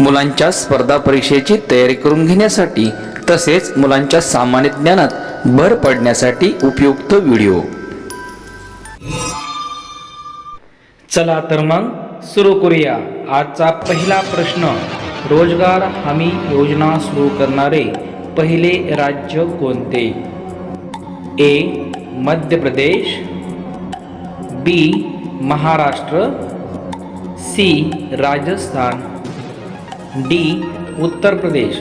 मुलांच्या स्पर्धा परीक्षेची तयारी करून घेण्यासाठी तसेच मुलांच्या सामान्य ज्ञानात भर पडण्यासाठी उपयुक्त व्हिडिओ. चला तर मग सुरू करूया आजचा पहिला प्रश्न. रोजगार हमी योजना सुरू करणारे पहिले राज्य कोणते? A Madhya Pradesh. B Maharashtra. C Rajasthan. D Uttar Pradesh.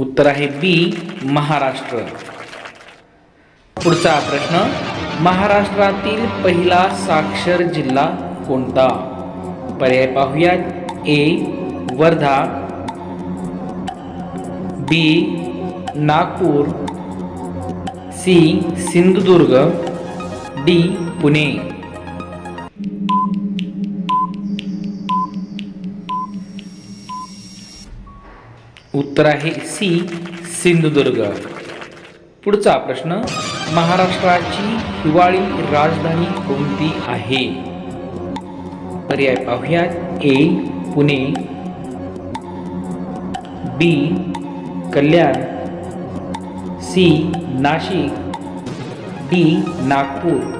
उत्तर आहे बी महाराष्ट्र. पुढचा प्रश्न महाराष्ट्रातील पहिला साक्षर जिल्हा कोणता? पर्याय पाहूया A Wardha. B Nagpur. C Sindhudurg. D Pune. उत्तर आहे सी सिंधुदुर्ग. पुढचा प्रश्न महाराष्ट्राची हिवाळी राजधानी कोणती आहे? पर्याय पाहूयात A Pune. B Kalyan. C Nashik. D Nagpur.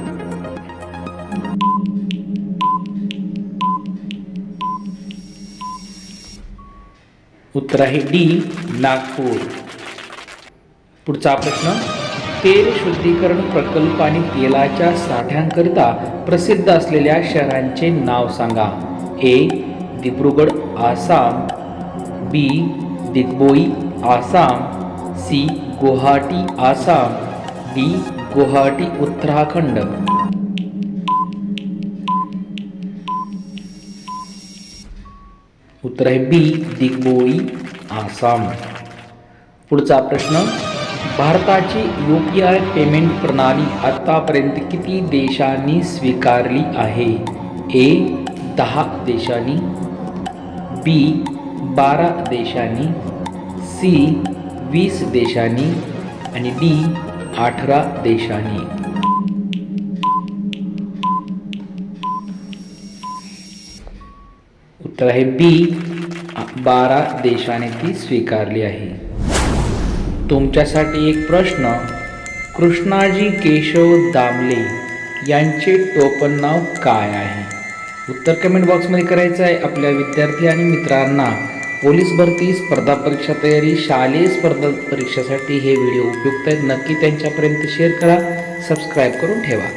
उत्तर आहे डी नागपूर. पुढचा प्रश्न तेल शुद्धीकरण प्रकल्प आणि तेलाच्या साठ्यांकरिता प्रसिद्ध असलेल्या शहरांचे नाव सांगा. A Dibrugarh Assam. B Digboi Assam. C Guwahati Assam. D Guwahati Uttarakhand. उत्तर आहे बी दिग्बोई आसाम. पुढचा प्रश्न भारताची यू पी आय पेमेंट प्रणाली आतापर्यंत किती देशांनी स्वीकारली आहे? ए दहा देशांनी बी बारा देशांनी सी वीस देशांनी आणि डी अठरा देशांनी. उत्तर आहे बी. बारा देशाने ती स्वीकारली आहे. तुमच्यासाठी एक प्रश्न. कृष्णाजी केशव दामले यांचे टोपण नाव काय आहे? उत्तर कमेंट बॉक्समध्ये करायचं आहे. आपल्या विद्यार्थी आणि मित्रांना पोलीस भरती स्पर्धा परीक्षा तयारी शालेय स्पर्धा परीक्षेसाठी हे व्हिडिओ उपयुक्त आहेत. नक्की त्यांच्यापर्यंत शेअर करा. सबस्क्राईब करून ठेवा.